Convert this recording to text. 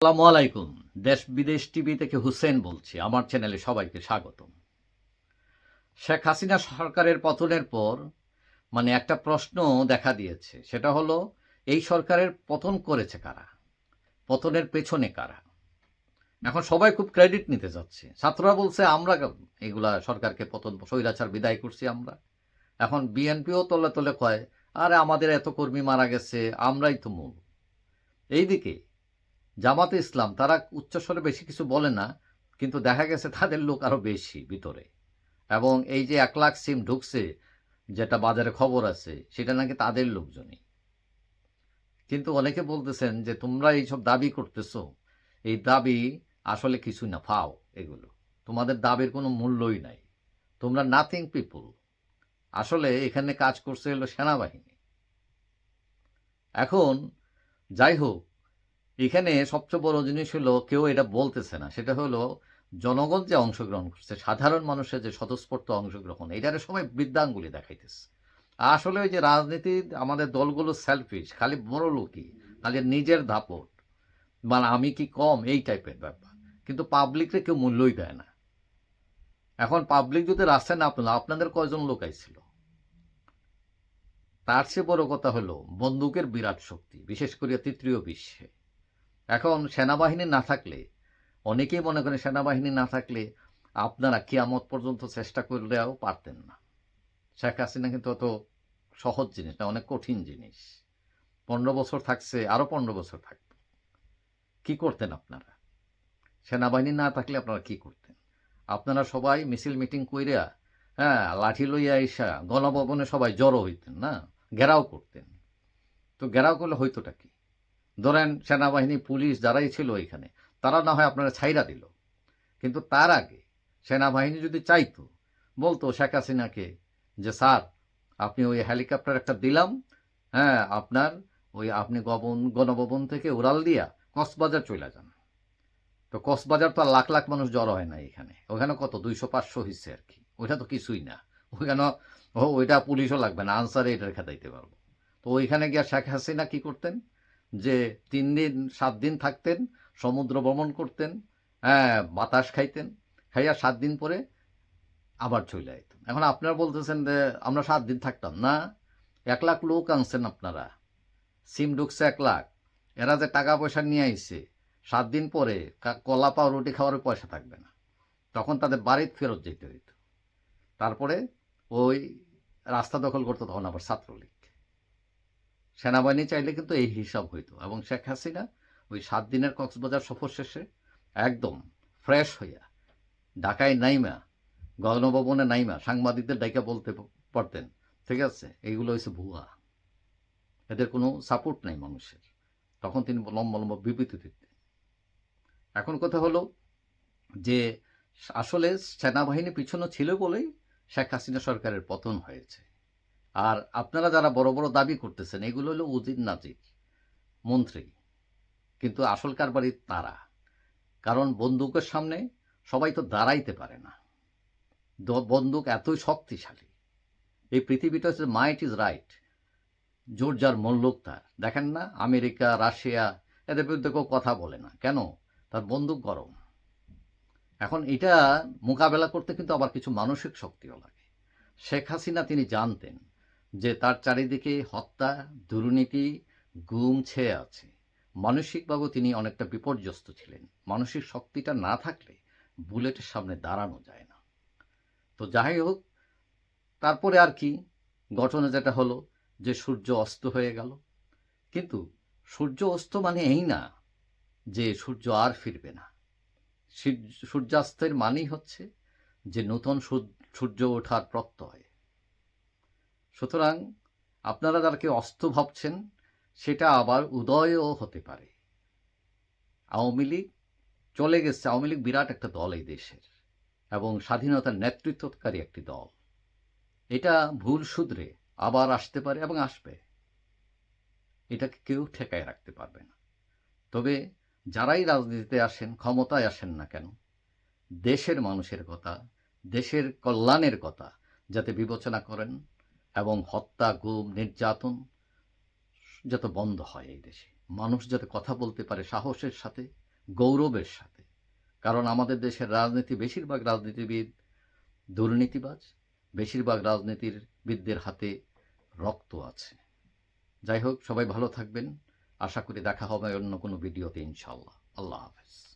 আসসালামু আলাইকুম। দেশ বিদেশ টিভি থেকে হুসেন বলছি। আমার চ্যানেলে সবাইকে স্বাগতম। শেখ হাসিনা সরকারের পতনের পর মানে একটা প্রশ্ন দেখা দিয়েছে। সেটা হলো, এই সরকারের পতন করেছে কারা? পতনের পেছনে কারা? এখন সবাই খুব ক্রেডিট নিতে যাচ্ছে। ছাত্ররা বলছে, আমরা এগুলা সরকারকে পতন, স্বৈরাচার বিদায় করছি আমরা। এখন বিএনপিও তলে তলে কয়, আরে আমাদের এত কর্মী মারা গেছে, আমরাই তো মূল। এইদিকে জামাতে ইসলাম, তারা উচ্চস্বরে বেশি কিছু বলে না, কিন্তু দেখা গেছে তাদের লোক আরও বেশি ভিতরে। এবং এই যে এক লাখ সিম ঢুকছে, যেটা বাজারে খবর আছে, সেটা নাকি তাদের লোকজনই। কিন্তু অনেকে বলতেছেন যে, তোমরা এইসব দাবি করতেছো। এই দাবি আসলে কিছু না, ফাও এগুলো। তোমাদের দাবির কোনো মূল্যই নাই। তোমরা নাথিং পিপুল আসলে এখানে কাজ করছে হলো সেনাবাহিনী। এখন যাই হোক এখানে সবচেয়ে বড় জিনিস হলো কেউ এটা বলতেছে না। সেটা হলো জনগণ যে অংশগ্রহণ করছে, সাধারণ মানুষের যে স্বতঃস্ফূর্ত অংশগ্রহণ, এটারে সবাই বৃদ্ধাঙ্গুলি দেখাইতেছে। আসলে ওই যে রাজনীতি, আমাদের দলগুলো সেলফিশ খালি বড় লোকই, খালি নিজের দাপট। মানে আমি কি কম? এই টাইপের ব্যাপার। কিন্তু পাবলিকরে কেউ মূল্যই দেয় না। এখন পাবলিক যদি রাস্তায় না আপনার আপনাদের কয়জন লোক আইছিল? তার চেয়ে বড় কথা হলো বন্দুকের বিরাট শক্তি, বিশেষ করে তৃতীয় বিশ্বে। এখন সেনাবাহিনী না থাকলে, অনেকেই মনে করেন সেনাবাহিনী না থাকলে আপনারা কিয়ামত পর্যন্ত চেষ্টা করলেও পারতেন না। শেখ হাসিনা কিন্তু অত সহজ জিনিস না, অনেক কঠিন জিনিস। পনেরো বছর থাকছে আরও পনেরো বছর থাকবে। কি করতেন আপনারা? সেনাবাহিনী না থাকলে আপনারা কি করতেন? আপনারা সবাই মিছিল মিটিং কইরা হ্যাঁ লাঠি লইয়া আইসা গণভবনে সবাই জড়ো হইতেন না, ঘেরাও করতেন। তো ঘেরাও করলে হইতোটা কি? ধরেন সেনাবাহিনী, পুলিশ যারাই ছিল এখানে, তারা না হয় আপনারা ছাইরা দিল। কিন্তু তার আগে সেনাবাহিনী যদি চাইতো, বলতো শেখ হাসিনাকে যে, স্যার, আপনি ওই হেলিকপ্টার একটা দিলাম হ্যাঁ আপনার ওই আপনি গবন, গণভবন থেকে উড়াল দিয়া কক্সবাজার চলে যান। তো কক্সবাজার তো আর লাখ লাখ মানুষ জড়ো হয় না এখানে। ওখানে কত? দুইশো পাঁচশো হয়েছে আর কি। ওইটা তো কিছুই না। ওইখানে ওইটা পুলিশও লাগবে না। আনসারে এটা খেতাইতে পারব। তো ওইখানে গিয়া শেখ হাসিনা কি করতেন? যে তিন দিন, সাত দিন থাকতেন, সমুদ্র ভ্রমণ করতেন হ্যাঁ বাতাস খাইতেন, খাইয়া সাত দিন পরে আবার চলে আইতেন। এখন আপনারা বলতেছেন যে আমরা সাত দিন থাকতাম। না, এক লাখ লোক আনছেন আপনারা। সিম ঢুকছে এক লাখ। এরা যে টাকা পয়সা নিয়ে আইছে, সাত দিন পরে কলা পাও রুটি খাওয়ার পয়সা থাকবে না। তখন তাদের বাড়িতে ফেরত যেতে হইতো। তারপরে ওই রাস্তা দখল করতো তখন আবার ছাত্রলীগ। সেনাবাহিনী চাইলে কিন্তু এই হিসাব হইতো এবং শেখ হাসিনা ওই সাত দিনের কক্সবাজার সফর শেষে একদম ফ্রেশ হইয়া ঢাকায় নাইমা, গণভবনে নাইমা সাংবাদিকদের ডাইকা বলতে পারতেন, ঠিক আছে, এইগুলো হচ্ছে ভুয়া। এদের কোনো সাপোর্ট নাই মানুষের। তখন তিনি লম্বা লম্বা বিবৃতি দিতেন। এখন কথা হলো যে আসলে সেনাবাহিনী পিছনে ছিল বলেই শেখ হাসিনা সরকারের পতন হয়েছে। আর আপনারা যারা বড় বড় দাবি করতেছেন, এগুলো হলো উজির নাজির, মন্ত্রী। কিন্তু আসল কারবারি তারা। কারণ বন্দুকের সামনে সবাই তো দাঁড়াইতে পারে না। বন্দুক এতই শক্তিশালী। এই পৃথিবীটা হচ্ছে মাইট ইজ রাইট জোর যার মল্লুক তার। দেখেন না, আমেরিকা, রাশিয়া, এদের বিরুদ্ধে কেউ কথা বলে না। কেন? তার বন্দুক গরম। এখন এটা মোকাবেলা করতে কিন্তু আবার কিছু মানসিক শক্তিও লাগে। শেখ হাসিনা তিনি জানতেন যে তার চারিদিকে হত্যা, দুর্নীতি, গুম ছেয়ে আছে। মানসিকভাবে তিনি অনেকটা বিপর্যস্ত ছিলেন। মানসিক শক্তিটা না থাকলে বুলেটের সামনে দাঁড়ানো যায় না। তো যাই হোক, তারপরে আর কি ঘটনা যেটা হলো যে সূর্য অস্ত হয়ে গেল। কিন্তু সূর্য অস্ত মানে এই না যে সূর্য আর ফিরবে না। সূর্যাস্তের মানেই হচ্ছে যে নতুন সূর্য ওঠার প্রত্যয়। সুতরাং আপনারা যাকে অস্ত ভাবছেন, সেটা আবার উদয়ও হতে পারে। আওয়ামী লীগ চলে গেছে। আওয়ামী লীগ বিরাট একটা দল এই দেশের এবং স্বাধীনতার নেতৃত্বকারী একটি দল। এটা ভুল শুধরে আবার আসতে পারে এবং আসবে। এটাকে কেউ ঠেকায় রাখতে পারবে না। তবে যারাই রাজনীতিতে আসেন, ক্ষমতায় আসেন না কেন, দেশের মানুষের কথা, দেশের কল্যাণের কথা যাতে বিবেচনা করেন এবং হত্যা, গুম, নির্যাতন যাতে বন্ধ হয় এই দেশে। মানুষ যাতে কথা বলতে পারে সাহসের সাথে, গৌরবের সাথে। কারণ আমাদের দেশের রাজনীতি বেশিরভাগ রাজনীতিবিদ দুর্নীতিবাজ, বেশিরভাগ রাজনীতিবিদদের হাতে রক্ত আছে। যাই হোক, সবাই ভালো থাকবেন। আশা করি দেখা হবে অন্য কোনো ভিডিওতে ইনশাল্লাহ আল্লাহ হাফেজ।